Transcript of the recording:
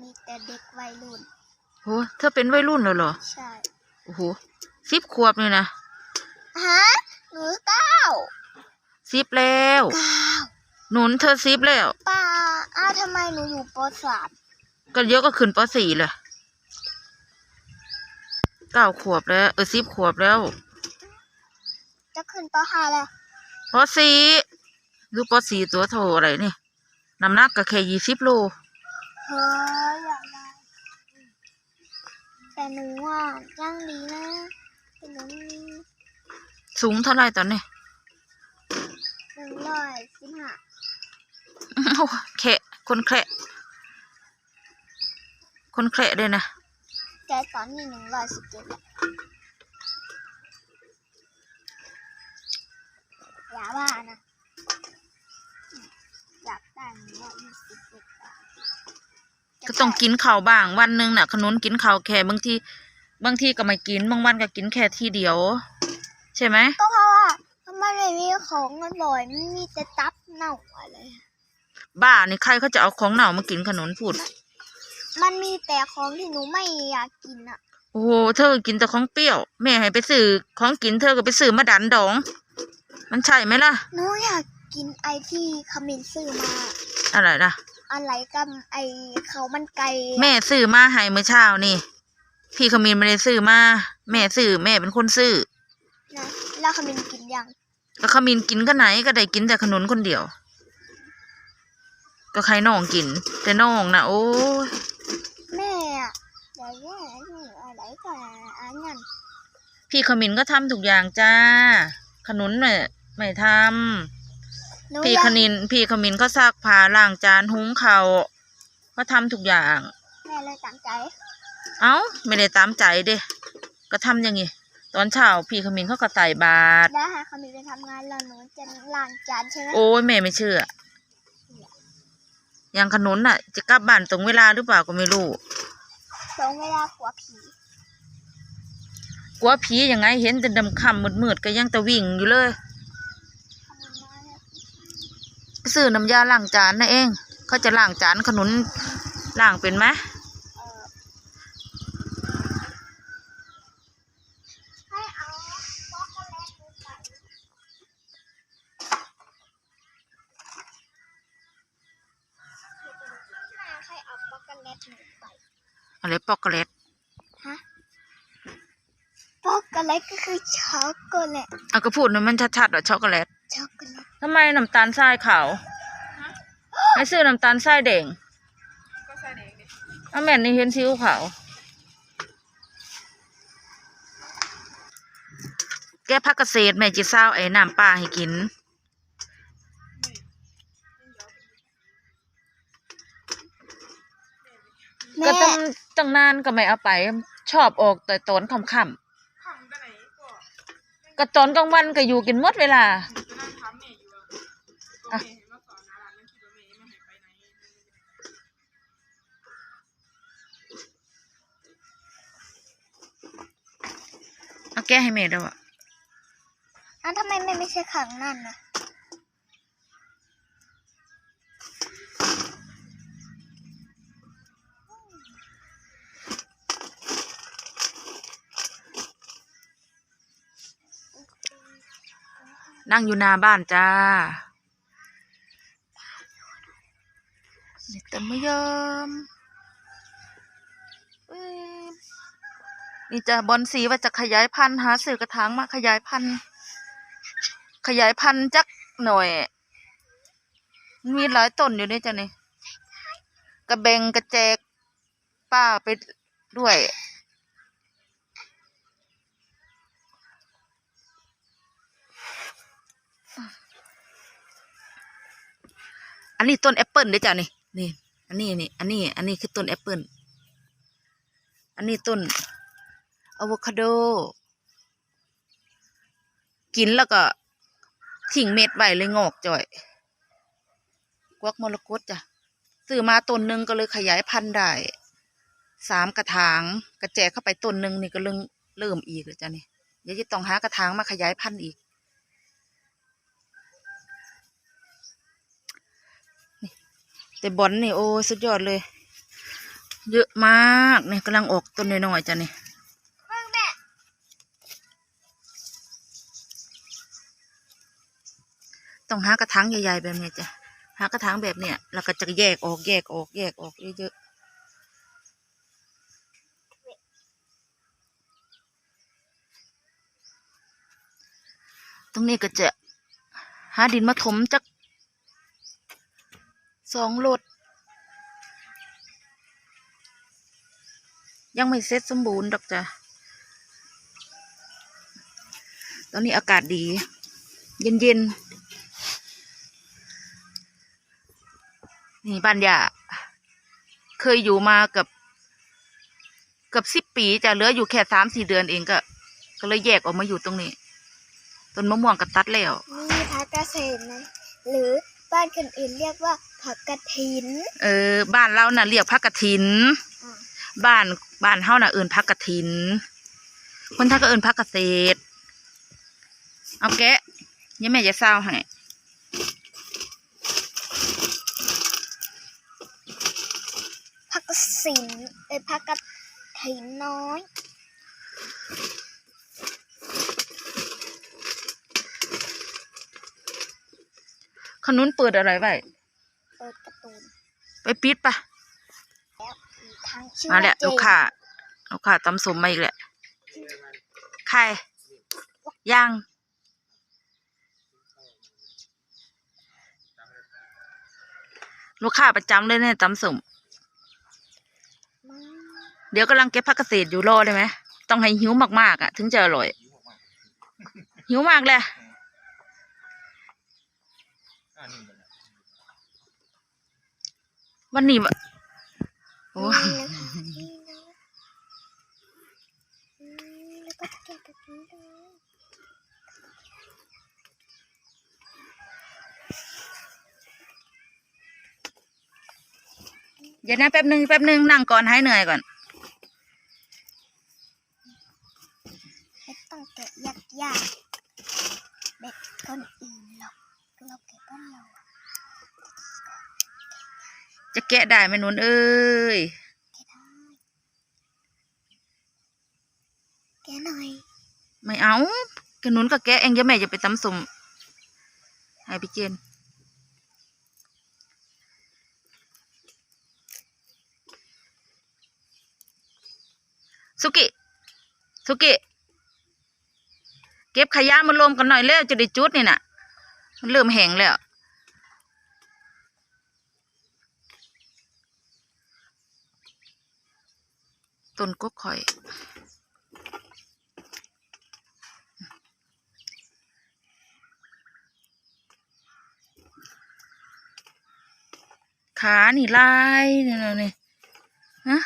มีแต่เด็กวัยรุ่น โหเธอเป็นวัยรุ่นแล้วเหรอ ใช่ โอ้โหสิบขวบเลยนะฮะ หนูเก้าสิบแล้ว เก้าหนุนเธอสิบแล้วป้าอ้าวทำไมหนูอยู่ปสามก็เยอะก็ขึ้นปสี่เลยเก้าขวบแล้วเออสิบขวบแล้วจะขึ้นปห้าแล้วปสี่ดูปสี่ตัวโถอะไรนี่น้ำหนักก็แค่ยี่สิบโล เฮ้ยอยากได้แต่หนูอะยังดีนะแต่หนูมีสูงเท่าไหรตอนนี้หนึ่งร้อยสิบห้าโอ้แคะคนแคะคนแคะด้วยนะแต่ตอนนี้หนึ่งร้อยสิบเจ็ดแล้วอย่าว่านะอยากได้หนึ่งร้อยยี่สิบเจ็ดบาท ก็ต้องกินข้าวบ้าง วันหนึ่งน่ะ ขนุนกินข้าวแค่บางทีบางทีก็ไม่กิน บางวันก็กินแค่ทีเดียว ใช่ไหมก็เพราะว่ามันไม่มีของอร่อยมันมีแต่ตับเน่าอะไรบ้านี่ใครเขาจะเอาของเหน่ามากินขนุนพูดมันมีแต่ของที่หนูไม่อยากกินอะ โอ้โหเธอกินแต่ของเปรี้ยว แม่ให้ไปซื้อของกินเธอก็ไปซื้อมาดันดอง มันใช่ไหมล่ะ หนูอยากกินไอที่ขมิ้นซื้อมา อะไรล่ะ อะไรกับไอเขาวมันไก่แม่ซื้อมาให้เมื่อเช้านี่ พี่ขมินไม่ได้ซื้อมา แม่ซื้อแม่เป็นคนซื้อนะแล้วขมิ้นกินยังก็ขมินกินก็ไหนก็ได้กินแต่ขนุนคนเดียว ก็ใครน้องกิน แต่น้องนะโอ้ยแม่อะอยากแย่หนูอะไรกันอันนั้นพี่ขมินก็ทำทุกอย่างจ้า ขนุนเนี่ยไม่ทำหนู พี่อยากขนิน พี่ขมินก็ซักผ้าล้างจานหุงข้าวก็ทำทุกอย่าง แม่เลยตั้งใจ เอ้า ไม่ได้ตามใจเด้ก็ทำอย่างงี้ ตอนเช้าพี่ขมินเขาก็ใส่บาตรได้ให้ขมิ้นไปทำงานแล้วหนูจะล้างจานใช่ไหมโอ้ยแม่ไม่เชื่อ อย่างขนุนน่ะ จะกลับบ้านตรงเวลาหรือเปล่าก็ไม่รู้ ตรงเวลากลัวผีกลัวผียังไงเห็นแต่ดำค่ำมืดๆก็ยังตะวิ่งอยู่เลย ขมิ้นมาแล้ว ไป ซื้อน้ำยาล้างจานนะเองเขาจะล้างจานขนุนล้างเป็นไหมเออให้เอาช็อกโกแลตดูไปให้เอาช็อกโกแลตหนูไปอะไรปอกโกแลตฮะช็อกโกแลตก็คือช็อกโกแลตเอาก็พูดหน่อยมันชัดๆว่าช็อกโกแลต ช็อกโกแลตทำไมน้ำตาลทรายขาวให้ซื้อน้ำตาลทรายแดงก็ใส่เด็กดิเอาแม่นนี่เห็นซีอิ๊วขาว แกพักเกษตรแม่จิเศร้าไอ้น้ำปลาให้กิน แม่ก็ตั้งตั้งนานก็ไม่เอาไป ชอบออกแต่ตอนค่ำทำกันไหนก็ ๆก็ตอนกลางวันก็อยู่กินหมดเวลา อนนาร้านนั่นคิดว่าแม่ไม่ให้ไปไหนเอาแก้ให้แม่ด้วยอะอ้าวทำไมแม่ไม่ใช่ขังนั่นนะนั่งอยู่หน้าบ้านจ้า เด็กแต่ไม่ยอมนี่จะบอลสีว่าจะขยายพันธุ์หาสื่อกระถางมาขยายพันธุ์ขยายพันธุ์จักหน่อย มีหลายต้นอยู่นี่จ้ะนี่กระเบงกระแจกป้าไปด้วยอันนี้ต้นแอปเปิลด้อจ้ะนี่ นี่ อันนี้นี่ อันนี้ อันนี้คือต้นแอปเปิลอันนี้ต้นอะโวคาโด กินแล้วก็ทิ้งเม็ดไว้เลยงอกจ่อย กวักมรกตจ้ะซื้อมาต้นหนึ่งก็เลยขยายพันธุ์ได้สามกระถางกระแจเข้าไปต้นหนึ่งนี่ก็เริ่มเริ่มอีกเลยจ้ะนี่เดี๋ยวจะต้องหากระถางมาขยายพันธุ์อีก แต่บอลนี่โอ้สุดยอดเลย เยอะมากเนี่ยกำลังออกต้นน้อยๆจ้ะนี่ต้องหากระถางใหญ่ๆแบบนี้จ้ะหากระถางแบบเนี้ยแล้วก็จะแยกออกแยกออกแยกออกเยอะๆตรงนี้ก็จะหาดินมาถมจัก สองรถยังไม่เสร็จสมบูรณ์ดอกจ้ะ ตอนนี้อากาศดี เย็นๆนี่บ้านยาเคยอยู่มาเกับเกือบสิบปีจะเหลืออยู่แค่สามสี่เดือนเองก็ ก็เลยแยกออกมาอยู่ตรงนี้ ต้นมะม่วงก็ตัดแล้วมีผักเกษตรนะหรือบ้านคนอื่นเรียกว่า ผักกระถิน เออ บ้านเราน่ะเรียกพักกระถินอ่าบ้านบ้านเฮาน่ะเอินพักกระถิน คนไทยก็เอินพักเกษตรเอาแกะยังแม่จะเศร้าให้ผักกระสินเอ้ยผักกระถินน้อย ขนุนเปิดอะไรไว้เปิดการ์ตูน ไปปิดปะแล้วอีกทางชื่อมาแล้วเจลูกค้าลูกค้าตำสมมาอีกแหละใครยังลูกค้าประจำเลยเนี่ยตำสมมาเดี๋ยวกำลังเก็บผักเกษตรอยู่รอได้ไหมต้องให้หิวมากๆอะ ถึงจะอร่อย หิวมากเลย วันนี้บโอ้นี่นะคะนี่นะอืมแล้วก็จะแกะแบบนี้เลยเดี๋ยวนะแป๊บหนึ่งแป๊บหนึ่งนั่งก่อนให้เหนื่อยก่อนไม่ต้องแกะยากๆแบบคนอื่นหรอกเราแกะบ้านเราอะ จะแกะได้ไหมนุนเอ้ย แกะได้แกะหน่อย ไม่เอาแกนุนก็แกะเองเดี๋ยวแม่จะไปตำสมให้พี่เจนสุกิ สุกิ เก็บขยะมารวมกันหน่อยแล้วจะได้จุดนี่น่ะ มันเริ่มแห้งแล้ว ต้นกกข่อย ขานี่ลายนี่นะนี่ฮะ